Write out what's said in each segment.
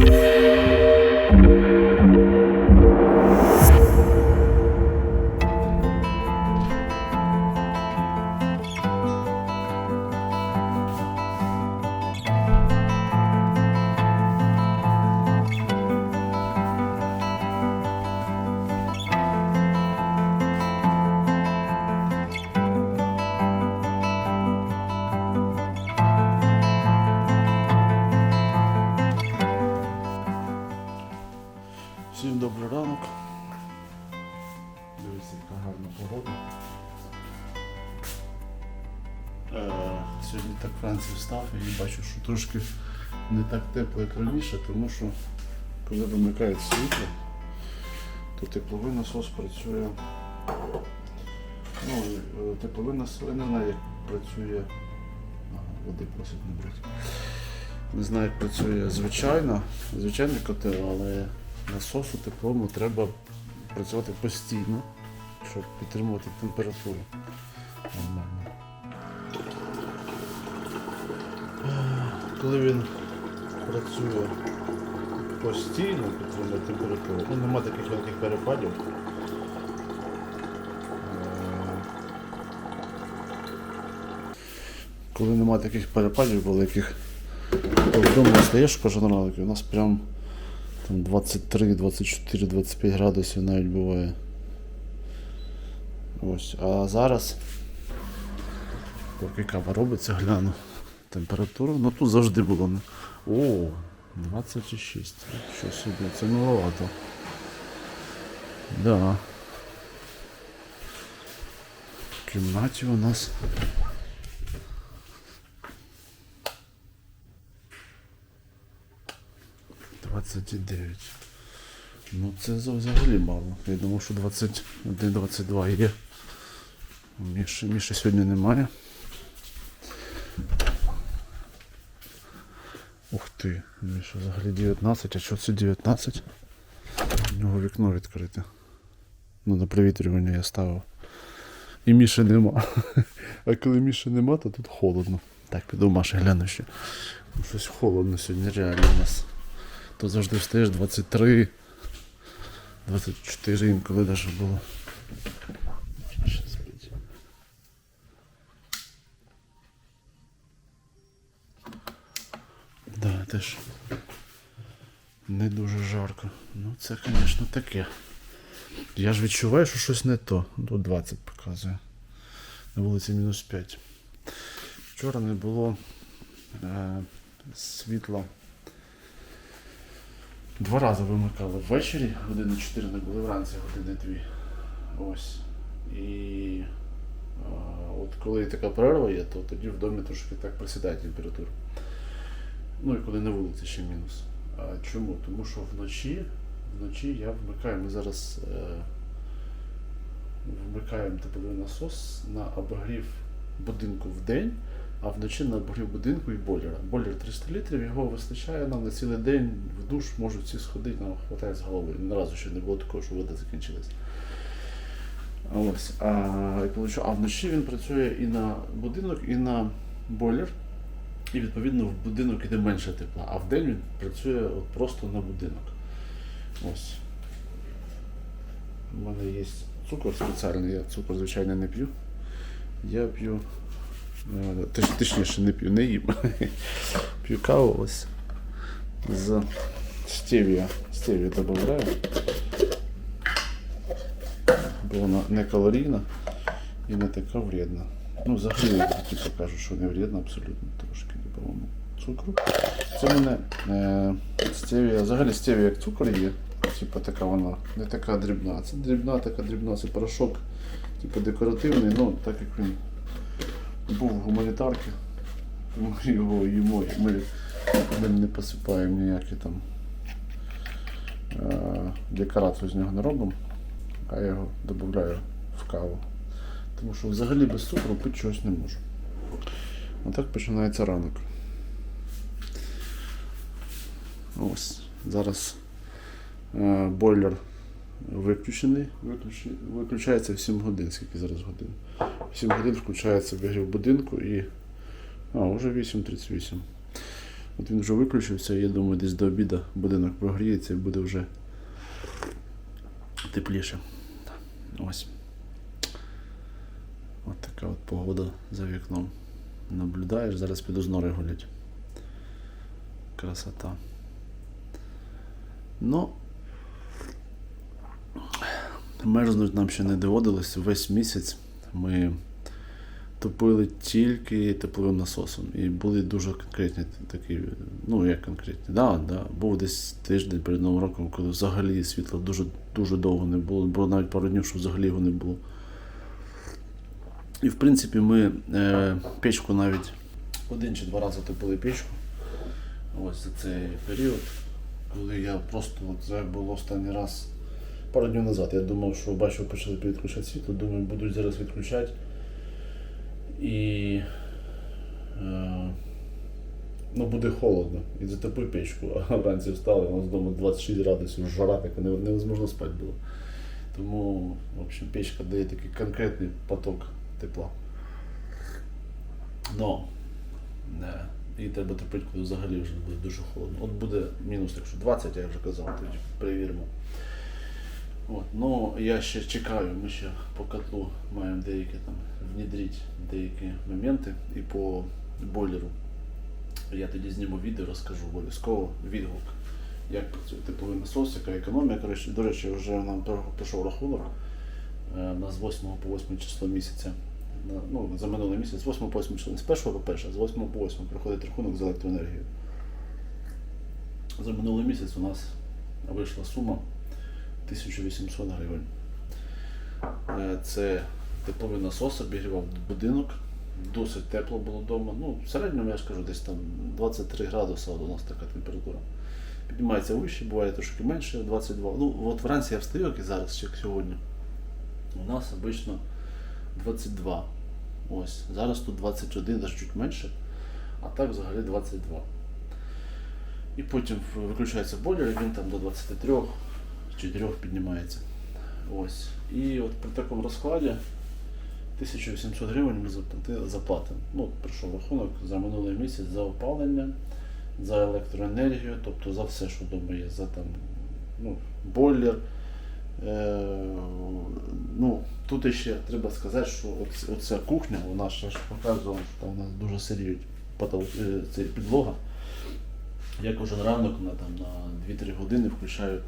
Yeah. Сьогодні так вранці встав і бачу, що трошки не так тепло, як раніше, тому що коли вимикають світло, то тепловий насос працює. Ну, е, тепловий насос, я не знаю, як працює. Води просить не брати. Не знаю, як працює звичайно, звичайний котел, але насосу теплому треба працювати постійно, щоб підтримувати температуру. Нормально. Коли він працює постійно, підтримує температуру, ну нема таких великих перепадів. Е, Коли нема таких перепадів великих, то вдома стаєш кожен і у нас прям там 23, 24, 25 градусів навіть буває. Ось. А зараз, поки кава робиться, гляну температуру. Ну тут завжди було. О, 26. Що собі, це маловато. Да. В кімнаті у нас. Двадцять дев'ять. Ну це за- взагалі мало. Я думав, що 21-22 є. Міші, Міші сьогодні немає. Ух ти, Міша взагалі 19, а що це 19? У нього вікно відкрите. Ну, на провітрювання я ставив. І Міші нема. А коли Міші нема, то тут холодно. Так, піду в Маші гляну ще. Ну, Щось холодно сьогодні реально у нас. То завжди встаєш 23, 24 інколи навіть було. Ще спить. Да, теж не дуже жарко. Ну це, звісно, таке. Я ж відчуваю, що щось не то. Тут 20 показує. На вулиці мінус 5. Вчора не було е, світла. Два рази вимикали ввечері, години 4 не були вранці, години 2. Ось. І а, от коли така перерва є, то тоді в домі трошки так просідає температура. Ну і коли на вулиці ще мінус. А чому? Тому що вночі, вночі я вмикаю, ми зараз е, вмикаємо тепловий насос на обогрів будинку в день, а вночі на обогрів будинку і бойлера. Бойлер 300 літрів, його вистачає нам на цілий день в душ можуть всі сходити, нам хватає з голови. Ні разу ще не було такого, що вода закінчилась. Ось. А, і а вночі він працює і на будинок, і на бойлер. І відповідно в будинок іде менше тепла, а в день він працює от просто на будинок. Ось. У мене є цукор спеціальний, я цукор, звичайно, не п'ю. Я п'ю. Точ, точніше не п'ю, не їм. п'ю каву ось з стевія. Стевію додаю. Бо вона не калорійна і не така вредна. Ну, взагалі, типу, кажуть, що не вредна абсолютно трошки по-моєму цукру. Це мене е, стевія, взагалі стевія як цукор є. Типу така вона не така дрібна. Це дрібна, така дрібна, це порошок, типу декоративний, ну так як він був в гуманітарці, ми його їмо, ми ним не посипаємо ніякі там е, декорацію з нього не робимо, а я його додаю в каву. Тому що взагалі без цукру пити чогось не можу. Отак починається ранок. Ось. Зараз е, бойлер виключений. Виключ... Виключається в 7 годин, скільки зараз годин. В 7 годин включається обігрів будинку і. А, вже 8.38. От він вже виключився, я думаю, десь до обіду будинок прогріється і буде вже тепліше. Ось. От така от погода за вікном. Наблюдаєш, зараз піду з нори гулять. Красота. Ну, мерзнуть нам ще не доводилось. Весь місяць ми топили тільки тепловим насосом. І були дуже конкретні такі, ну як конкретні. Да, да. Був десь тиждень перед Новим роком, коли взагалі світла дуже, дуже довго не було. Було навіть пару днів, що взагалі його не було. І в принципі ми е, печку навіть один чи два рази топили печку. Ось за цей період, коли я просто от, це було останній раз пару днів назад. Я думав, що бачив, почали підключати світло, думаю, будуть зараз відключати. І е, ну, буде холодно. І затопив печку, а вранці встали, у нас вдома 26 градусів, жара така, невозможно спати було. Тому, в общем, печка дає такий конкретний поток тепла. Но не. І треба топити, коли взагалі вже буде дуже холодно. От буде мінус, якщо 20, я вже казав, тоді перевіримо. От, ну я ще чекаю, ми ще по котлу маємо деякі там внедрити деякі моменти і по бойлеру. Я тоді зніму відео, розкажу обов'язково відгук, як працює тепловий насос, яка економія. До речі, вже нам прийшов рахунок е, у нас з 8 по 8 число місяця. Ну, за минулий місяць, з 8 по 8 число, не з 1 по 1, з 8 по 8 приходить рахунок за електроенергію. За минулий місяць у нас вийшла сума 1800 гривень. Е, Це тепловий насос обігрівав будинок. Досить тепло було вдома. Ну, в середньому я ж кажу, десь там 23 градуси у нас така температура. Піднімається вище, буває трошки менше, 22. Ну, от вранці я встаю, як і зараз, як сьогодні. У нас обично 22. Ось. Зараз тут 21, навіть чуть менше, а так взагалі 22. І потім виключається бойлер, він там до 23 4 піднімається. Ось. І от при такому розкладі 1800 гривень ми заплатимо. Ну, прийшов рахунок за минулий місяць за опалення, за електроенергію, тобто за все, що вдома є, за там, ну, бойлер. Е, ну, тут ще треба сказати, що оц- оця кухня, вона ж показувала, що дуже сиріють е, підлога. Я кожен ранок на, там, на 2-3 години включаю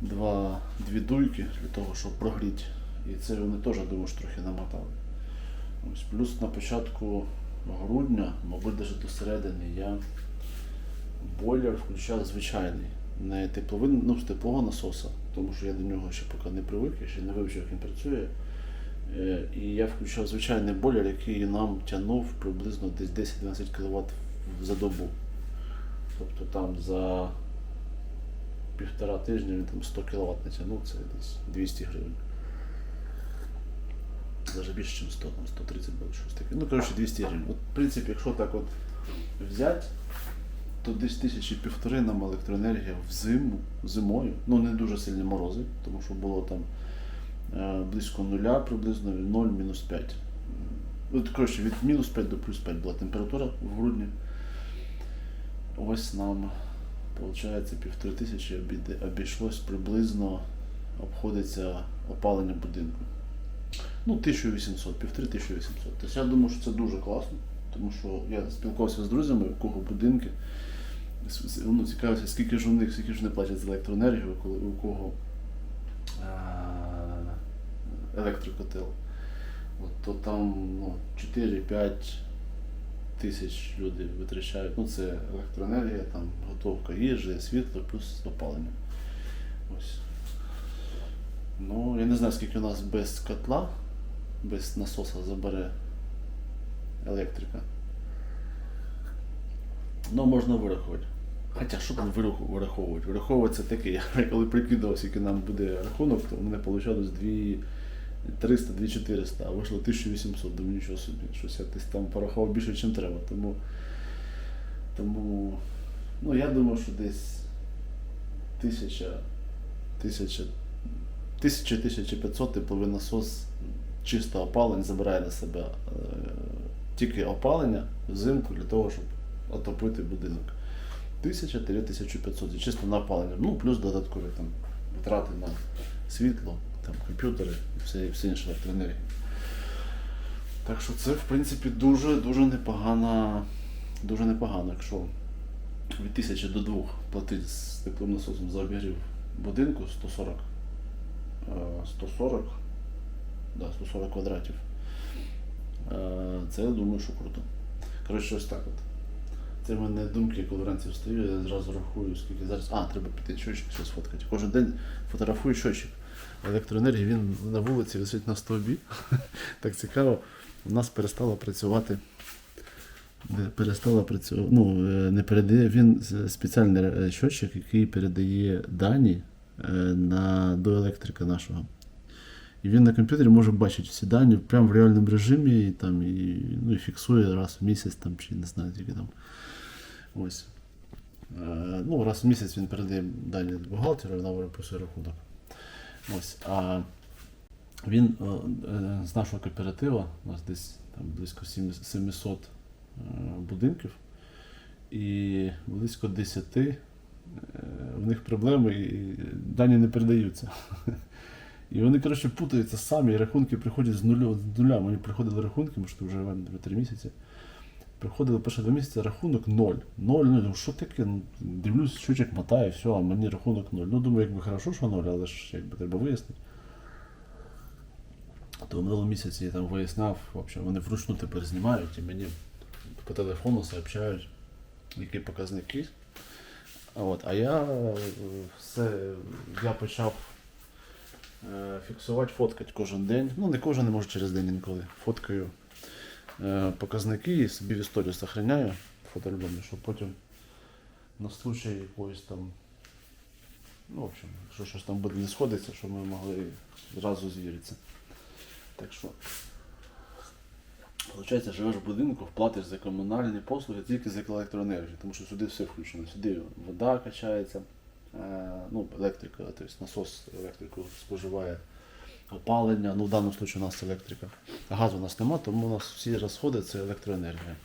два, дві дуйки для того, щоб прогріти. І це вони теж, думаю, що трохи намотали. Ось, плюс на початку грудня, мабуть, навіть до середини, я бойлер включав звичайний, не тепловий, ну, з теплового насоса, тому що я до нього ще поки не привик, я ще не вивчив, як він працює. Е, І я включав звичайний бойлер, який нам тягнув приблизно десь 10-12 кВт за добу. Тобто там за півтора тижня він там 100 кВт натягнув, це десь 200 гривень. Даже більше, ніж 100, там 130 було щось таке. Ну, коротше, 200 гривень. От, в принципі, якщо так от взяти, то десь тисячі півтори нам електроенергія взиму, зимою. Ну, не дуже сильні морози, тому що було там е, близько нуля, приблизно 0, мінус 5. От, коротше, від мінус 5 до плюс 5 була температура в грудні. Ось нам, виходить, півтори тисячі обійшлось приблизно, обходиться опалення будинку. Ну, 1800, півтори 1800. Тобто я думаю, що це дуже класно, тому що я спілкувався з друзями, у кого будинки. Ну, цікавився, скільки ж у них, скільки ж вони платять за електроенергію, коли у кого а, електрокотел. От, то там ну, 4-5 тисяч люди витрачають. Ну, це електроенергія, там готовка їжі, світло плюс опалення. Ось. Ну, я не знаю, скільки у нас без котла, без насоса забере електрика. Ну, можна вирахувати. Хоча що там вираховувати? Вираховувати це таке, я коли прикидував, скільки нам буде рахунок, то в мене вийшло 2300, 2400, а вийшло 1800, думаю, нічого собі, щось я десь там порахував більше, ніж треба. Тому, тому ну, я думаю, що десь 1000, 1000, 1000-1500 тепловий насос чисто опалення забирає на себе е, тільки опалення взимку для того, щоб отопити будинок. 1000-1500 чисто на опалення. Ну, плюс додаткові там витрати на світло, там, комп'ютери і все, все інше електроенергія. Так що це, в принципі, дуже дуже непогано, дуже непогано, якщо від 1000 до 2 платить з тепловим насосом за обігрів будинку 140. е, 140, да, 140 квадратів. Е, Це я думаю, що круто. Коротше, ось так от. Це в мене думки, коли вранці встаю, я зразу рахую, скільки зараз. А, треба піти щочик ще сфоткати. Кожен день фотографую щочик. Електроенергії він на вулиці висить на стовбі. так цікаво. У нас перестало працювати. Перестала працювати. Ну, е, не передає. Він спеціальний е, який передає дані е, на, до електрика нашого. І він на комп'ютері може бачити всі дані прямо в реальному режимі і, там, і, ну, і фіксує раз в місяць там, чи не знаю, тільки там. Ось. Е, ну, раз в місяць він передає дані бухгалтеру, вона виписує рахунок. Ось. А він е, е, з нашого кооператива, у нас десь там близько 700 е, будинків, і близько 10 е, в них проблеми і дані не передаються. І вони, коротше, путаються самі, і рахунки приходять з нуля. З нуля. Мені приходили рахунки, може, вже вже три місяці. Приходили перші два місяці рахунок ноль. Ноль, ну, що таке? Ну, Дивлюсь, щучок мотає, все, а мені рахунок ноль. Ну, думаю, якби хорошо, що ноль, але ж якби треба вияснити. То в місяці я там виясняв, вообще, вони вручну тепер знімають і мені по телефону сообщають, які показники. От, а я е, все, я почав фіксувати, фоткати кожен день. Ну, не кожен, не може через день інколи. Фоткаю е, показники і собі в історію зберігаю фотоальбомі, щоб потім на случай якоїсь там. Ну, в общем, якщо щось там буде не сходиться, щоб ми могли зразу звіритися. Так що. Получається, живеш в будинку, платиш за комунальні послуги тільки за електроенергію, тому що сюди все включено. Сюди вода качається, е, ну, електрика, тобто насос електрику споживає опалення, ну в даному випадку у нас електрика. Газу у нас нема, тому у нас всі розходи це електроенергія.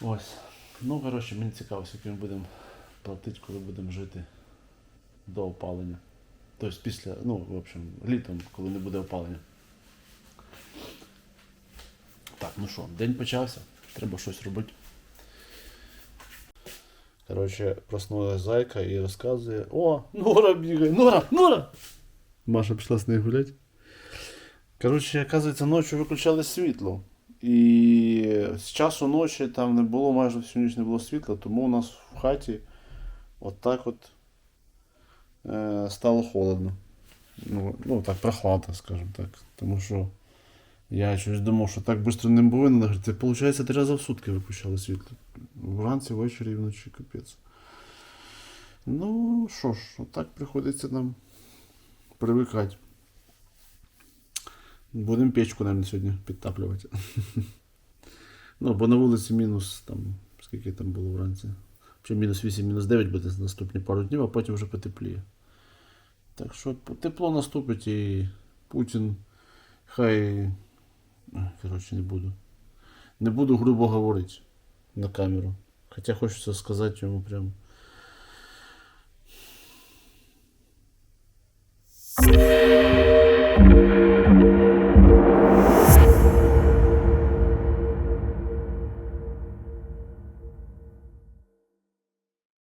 Ось. Ну, коротше, мені цікаво, скільки ми будемо платити, коли будемо жити до опалення. Тобто після, ну, в общем, літом, коли не буде опалення. Так, ну що, день почався, треба щось робити. Коротше, проснулась зайка і розказує: О, Нора бігає! Нора! Нора! Маша пішла з нею гуляти. Коротше, оказується, ночі виключали світло. І з часу ночі там не було майже всю ніч не було світла, тому у нас в хаті отак от е, стало холодно. Ну, ну так, прохладно, скажімо так. Тому що я щось думав, що так швидко не повинно. Це виходить три рази в сутки виключали світло. Вранці, ввечері і вночі капець. Ну що ж, отак приходиться нам привикати. Будемо печку, мабуть, сьогодні підтаплювати. ну, бо на вулиці мінус там, скільки там було вранці. Чи мінус 8, мінус 9 буде наступні пару днів, а потім вже потепліє. Так що тепло наступить і Путін хай. Коротше, не буду. Не буду грубо говорити на камеру. Хоча хочеться сказати йому прям.